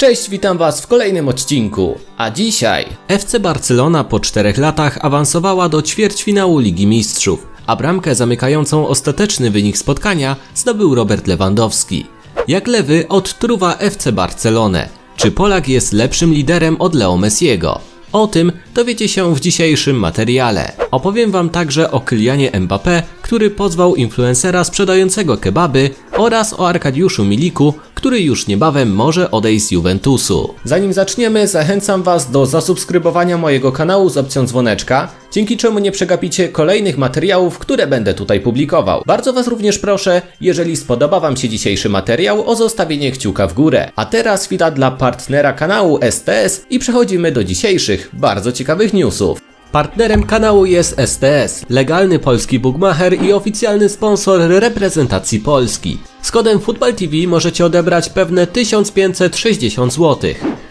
Cześć, witam Was w kolejnym odcinku. A dzisiaj FC Barcelona po czterech latach awansowała do ćwierćfinału Ligi Mistrzów, a bramkę zamykającą ostateczny wynik spotkania zdobył Robert Lewandowski. Jak lewy odtruwa FC Barcelonę. Czy Polak jest lepszym liderem od Leo Messiego? O tym dowiecie się w dzisiejszym materiale. Opowiem Wam także o Kylianie Mbappé, który pozwał influencera sprzedającego kebaby oraz o Arkadiuszu Miliku, który już niebawem może odejść z Juventusu. Zanim zaczniemy, zachęcam Was do zasubskrybowania mojego kanału z opcją dzwoneczka, dzięki czemu nie przegapicie kolejnych materiałów, które będę tutaj publikował. Bardzo Was również proszę, jeżeli spodoba Wam się dzisiejszy materiał, o zostawienie kciuka w górę. A teraz chwila dla partnera kanału STS i przechodzimy do dzisiejszych, bardzo ciekawych newsów. Partnerem kanału jest STS, legalny polski bookmacher i oficjalny sponsor reprezentacji Polski. Z kodem FootballTV możecie odebrać pewne 1560 zł.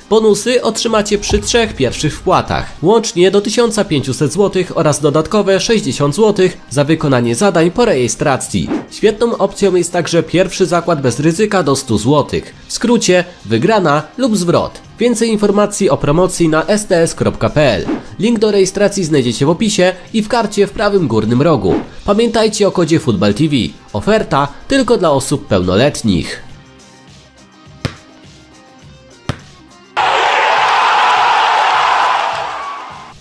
Bonusy otrzymacie przy trzech pierwszych wpłatach, łącznie do 1500 zł oraz dodatkowe 60 zł za wykonanie zadań po rejestracji. Świetną opcją jest także pierwszy zakład bez ryzyka do 100 zł. W skrócie wygrana lub zwrot. Więcej informacji o promocji na sts.pl. Link do rejestracji znajdziecie w opisie i w karcie w prawym górnym rogu. Pamiętajcie o kodzie FootballTV. Oferta tylko dla osób pełnoletnich.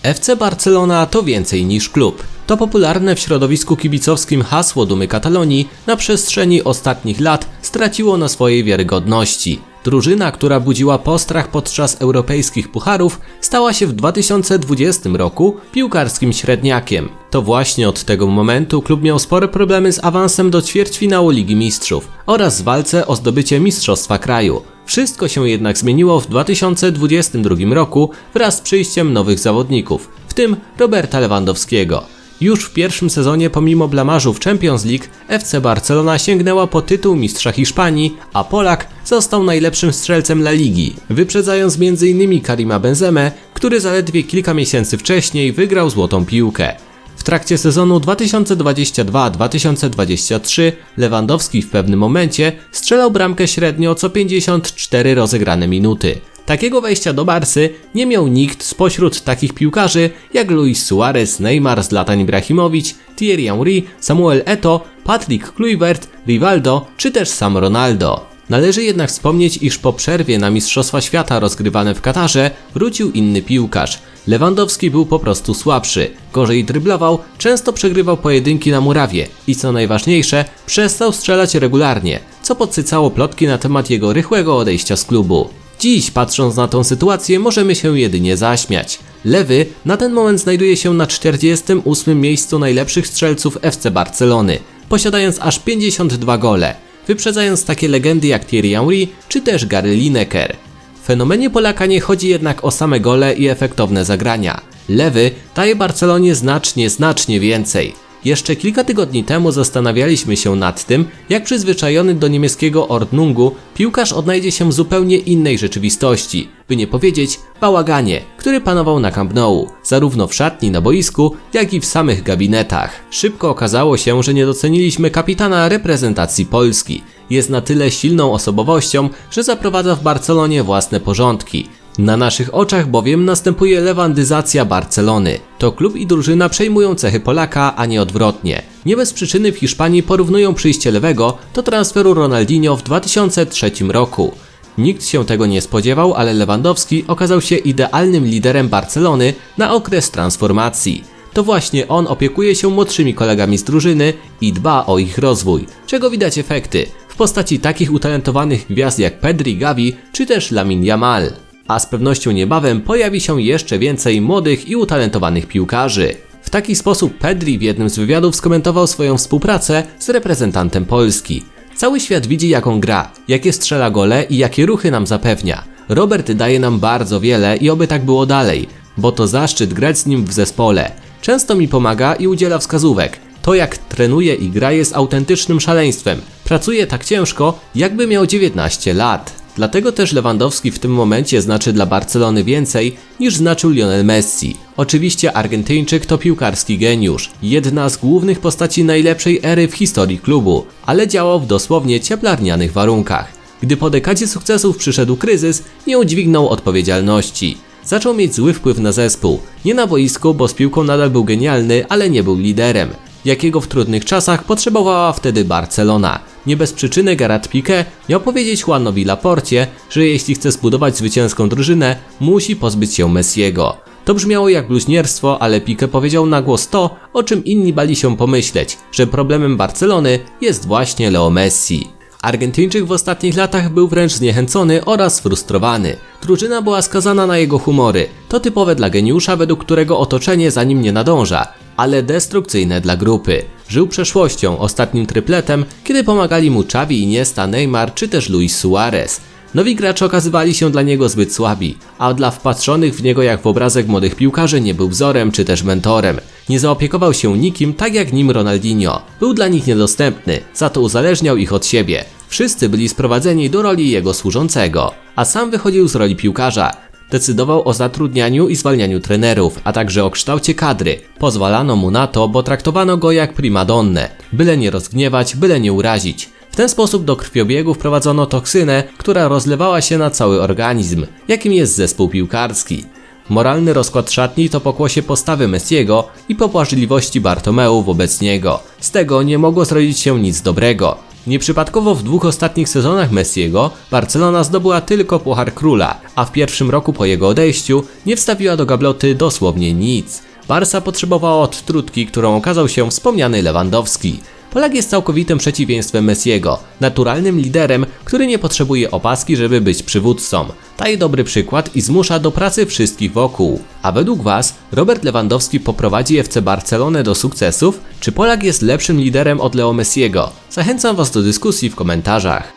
FC Barcelona to więcej niż klub. To popularne w środowisku kibicowskim hasło Dumy Katalonii na przestrzeni ostatnich lat straciło na swojej wiarygodności. Drużyna, która budziła postrach podczas europejskich pucharów, stała się w 2020 roku piłkarskim średniakiem. To właśnie od tego momentu klub miał spore problemy z awansem do ćwierćfinału Ligi Mistrzów oraz w walce o zdobycie Mistrzostwa Kraju. Wszystko się jednak zmieniło w 2022 roku wraz z przyjściem nowych zawodników, w tym Roberta Lewandowskiego. Już w pierwszym sezonie pomimo blamażu w Champions League FC Barcelona sięgnęła po tytuł mistrza Hiszpanii, a Polak został najlepszym strzelcem La Ligi, wyprzedzając m.in. Karima Benzemę, który zaledwie kilka miesięcy wcześniej wygrał złotą piłkę. W trakcie sezonu 2022-2023 Lewandowski w pewnym momencie strzelał bramkę średnio co 54 rozegrane minuty. Takiego wejścia do Barsy nie miał nikt spośród takich piłkarzy jak Luis Suarez, Neymar, Zlatan Ibrahimowicz, Thierry Henry, Samuel Eto'o, Patrick Kluivert, Rivaldo czy też sam Ronaldo. Należy jednak wspomnieć, iż po przerwie na Mistrzostwa Świata rozgrywane w Katarze wrócił inny piłkarz. Lewandowski był po prostu słabszy, gorzej dryblował, często przegrywał pojedynki na murawie i co najważniejsze, przestał strzelać regularnie, co podsycało plotki na temat jego rychłego odejścia z klubu. Dziś, patrząc na tą sytuację, możemy się jedynie zaśmiać. Lewy na ten moment znajduje się na 48 miejscu najlepszych strzelców FC Barcelony, posiadając aż 52 gole, wyprzedzając takie legendy jak Thierry Henry czy też Gary Lineker. W fenomenie Polaka nie chodzi jednak o same gole i efektowne zagrania. Lewy daje Barcelonie znacznie, znacznie więcej. Jeszcze kilka tygodni temu zastanawialiśmy się nad tym, jak przyzwyczajony do niemieckiego Ordnungu piłkarz odnajdzie się w zupełnie innej rzeczywistości, by nie powiedzieć bałaganie, który panował na Camp Nou, zarówno w szatni na boisku, jak i w samych gabinetach. Szybko okazało się, że nie doceniliśmy kapitana reprezentacji Polski. Jest na tyle silną osobowością, że zaprowadza w Barcelonie własne porządki. Na naszych oczach bowiem następuje lewandyzacja Barcelony. To klub i drużyna przejmują cechy Polaka, a nie odwrotnie. Nie bez przyczyny w Hiszpanii porównują przyjście lewego do transferu Ronaldinho w 2003 roku. Nikt się tego nie spodziewał, ale Lewandowski okazał się idealnym liderem Barcelony na okres transformacji. To właśnie on opiekuje się młodszymi kolegami z drużyny i dba o ich rozwój, czego widać efekty w postaci takich utalentowanych gwiazd jak Pedri, Gavi czy też Lamin Yamal a z pewnością niebawem pojawi się jeszcze więcej młodych i utalentowanych piłkarzy. W taki sposób Pedri w jednym z wywiadów skomentował swoją współpracę z reprezentantem Polski. Cały świat widzi jaką gra, jakie strzela gole i jakie ruchy nam zapewnia. Robert daje nam bardzo wiele i oby tak było dalej, bo to zaszczyt grać z nim w zespole. Często mi pomaga i udziela wskazówek. To jak trenuje i gra jest autentycznym szaleństwem. Pracuje tak ciężko, jakby miał 19 lat. Dlatego też Lewandowski w tym momencie znaczy dla Barcelony więcej niż znaczył Lionel Messi. Oczywiście Argentyńczyk to piłkarski geniusz, jedna z głównych postaci najlepszej ery w historii klubu, ale działał w dosłownie cieplarnianych warunkach. Gdy po dekadzie sukcesów przyszedł kryzys, nie udźwignął odpowiedzialności. Zaczął mieć zły wpływ na zespół. Nie na boisku, bo z piłką nadal był genialny, ale nie był liderem. Jakiego w trudnych czasach potrzebowała wtedy Barcelona. Nie bez przyczyny Gerard Piqué miał powiedzieć Juanowi Laporcie, że jeśli chce zbudować zwycięską drużynę, musi pozbyć się Messiego. To brzmiało jak bluźnierstwo, ale Piqué powiedział na głos to, o czym inni bali się pomyśleć, że problemem Barcelony jest właśnie Leo Messi. Argentyńczyk w ostatnich latach był wręcz zniechęcony oraz sfrustrowany. Drużyna była skazana na jego humory. To typowe dla geniusza, według którego otoczenie za nim nie nadąża, ale destrukcyjne dla grupy. Żył przeszłością, ostatnim trypletem, kiedy pomagali mu Xavi, Iniesta, Neymar czy też Luis Suarez. Nowi gracze okazywali się dla niego zbyt słabi, a dla wpatrzonych w niego jak w obrazek młodych piłkarzy nie był wzorem czy też mentorem. Nie zaopiekował się nikim tak jak nim Ronaldinho. Był dla nich niedostępny, za to uzależniał ich od siebie. Wszyscy byli sprowadzeni do roli jego służącego, a sam wychodził z roli piłkarza. Decydował o zatrudnianiu i zwalnianiu trenerów, a także o kształcie kadry. Pozwalano mu na to, bo traktowano go jak primadonnę. Byle nie rozgniewać, byle nie urazić. W ten sposób do krwiobiegu wprowadzono toksynę, która rozlewała się na cały organizm, jakim jest zespół piłkarski. Moralny rozkład szatni to pokłosie postawy Messiego i pobłażliwości Bartomeu wobec niego. Z tego nie mogło zrodzić się nic dobrego. Nieprzypadkowo w dwóch ostatnich sezonach Messiego Barcelona zdobyła tylko Puchar Króla, a w pierwszym roku po jego odejściu nie wstawiła do gabloty dosłownie nic. Barca potrzebowała odtrutki, którą okazał się wspomniany Lewandowski. Polak jest całkowitym przeciwieństwem Messiego, naturalnym liderem, który nie potrzebuje opaski, żeby być przywódcą. Daje dobry przykład i zmusza do pracy wszystkich wokół. A według Was Robert Lewandowski poprowadzi FC Barcelonę do sukcesów? Czy Polak jest lepszym liderem od Leo Messiego? Zachęcam Was do dyskusji w komentarzach.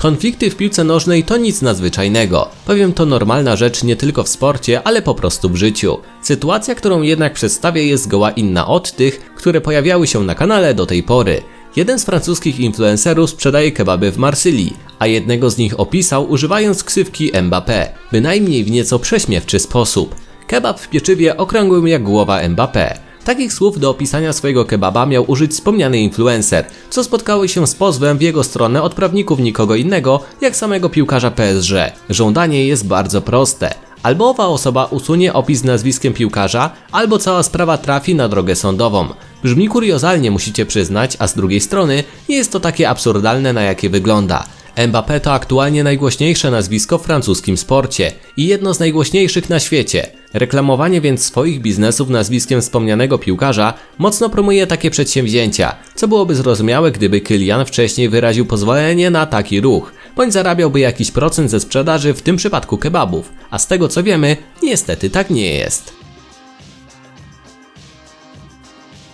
Konflikty w piłce nożnej to nic nadzwyczajnego. Powiem to normalna rzecz nie tylko w sporcie, ale po prostu w życiu. Sytuacja, którą jednak przedstawię jest zgoła inna od tych, które pojawiały się na kanale do tej pory. Jeden z francuskich influencerów sprzedaje kebaby w Marsylii, a jednego z nich opisał używając ksywki Mbappé, bynajmniej w nieco prześmiewczy sposób. Kebab w pieczywie okrągłym jak głowa Mbappé. Takich słów do opisania swojego kebaba miał użyć wspomniany influencer, co spotkały się z pozwem w jego stronę od prawników nikogo innego, jak samego piłkarza PSG. Żądanie jest bardzo proste. Albo owa osoba usunie opis nazwiskiem piłkarza, albo cała sprawa trafi na drogę sądową. Brzmi kuriozalnie, musicie przyznać, a z drugiej strony nie jest to takie absurdalne, na jakie wygląda. Mbappé to aktualnie najgłośniejsze nazwisko w francuskim sporcie i jedno z najgłośniejszych na świecie. Reklamowanie więc swoich biznesów nazwiskiem wspomnianego piłkarza mocno promuje takie przedsięwzięcia, co byłoby zrozumiałe, gdyby Kylian wcześniej wyraził pozwolenie na taki ruch, bądź zarabiałby jakiś procent ze sprzedaży, w tym przypadku kebabów, a z tego co wiemy, niestety tak nie jest.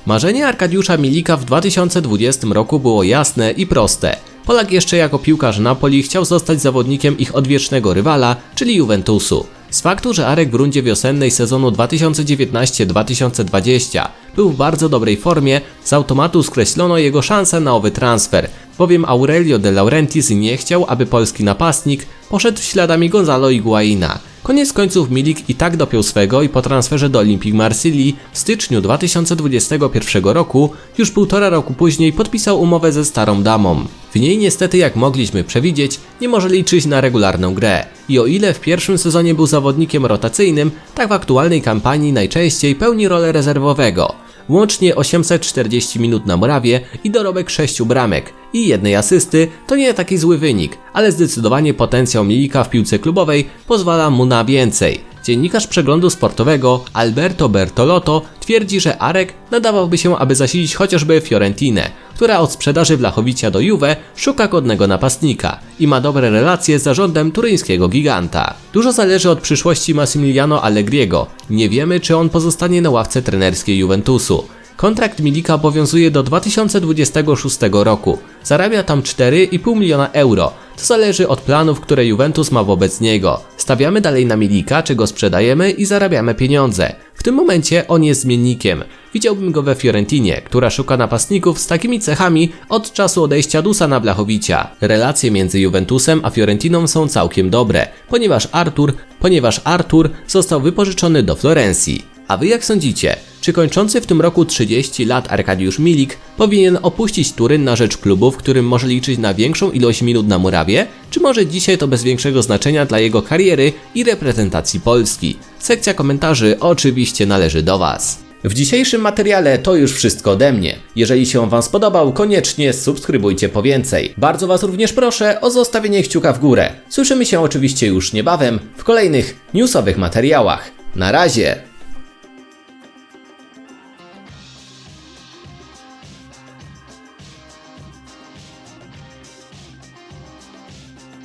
Marzenie Arkadiusza Milika w 2020 roku było jasne i proste. Polak jeszcze jako piłkarz Napoli chciał zostać zawodnikiem ich odwiecznego rywala, czyli Juventusu. Z faktu, że Arek w rundzie wiosennej sezonu 2019-2020 był w bardzo dobrej formie, z automatu skreślono jego szansę na owy transfer, bowiem Aurelio de Laurentiis nie chciał, aby polski napastnik poszedł śladami Gonzalo Higuaina. Koniec końców Milik i tak dopiął swego i po transferze do Olympique Marsilii w styczniu 2021 roku, już półtora roku później podpisał umowę ze starą damą. W niej niestety, jak mogliśmy przewidzieć, nie może liczyć na regularną grę. I o ile w pierwszym sezonie był zawodnikiem rotacyjnym, tak w aktualnej kampanii najczęściej pełni rolę rezerwowego. Łącznie 840 minut na murawie i dorobek 6 bramek i jednej asysty to nie taki zły wynik, ale zdecydowanie potencjał Milika w piłce klubowej pozwala mu na więcej. Dziennikarz przeglądu sportowego Alberto Bertolotto twierdzi, że Arek nadawałby się, aby zasilić chociażby Fiorentinę, która od sprzedaży Wlachowicia do Juve szuka godnego napastnika i ma dobre relacje z zarządem turyńskiego giganta. Dużo zależy od przyszłości Massimiliano Allegriego. Nie wiemy, czy on pozostanie na ławce trenerskiej Juventusu. Kontrakt Milika obowiązuje do 2026 roku. Zarabia tam 4,5 miliona euro. To zależy od planów, które Juventus ma wobec niego. Stawiamy dalej na Milika, czy go sprzedajemy i zarabiamy pieniądze. W tym momencie on jest zmiennikiem. Widziałbym go we Fiorentinie, która szuka napastników z takimi cechami od czasu odejścia Dusana Blachowicia. Relacje między Juventusem a Fiorentiną są całkiem dobre, ponieważ Artur, ponieważ Artur został wypożyczony do Florencji. A wy jak sądzicie? Czy kończący w tym roku 30 lat Arkadiusz Milik powinien opuścić Turyn na rzecz klubu, w którym może liczyć na większą ilość minut na murawie? Czy może dzisiaj to bez większego znaczenia dla jego kariery i reprezentacji Polski? Sekcja komentarzy oczywiście należy do Was. W dzisiejszym materiale to już wszystko ode mnie. Jeżeli się Wam spodobał, koniecznie subskrybujcie po więcej. Bardzo Was również proszę o zostawienie kciuka w górę. Słyszymy się oczywiście już niebawem w kolejnych newsowych materiałach. Na razie!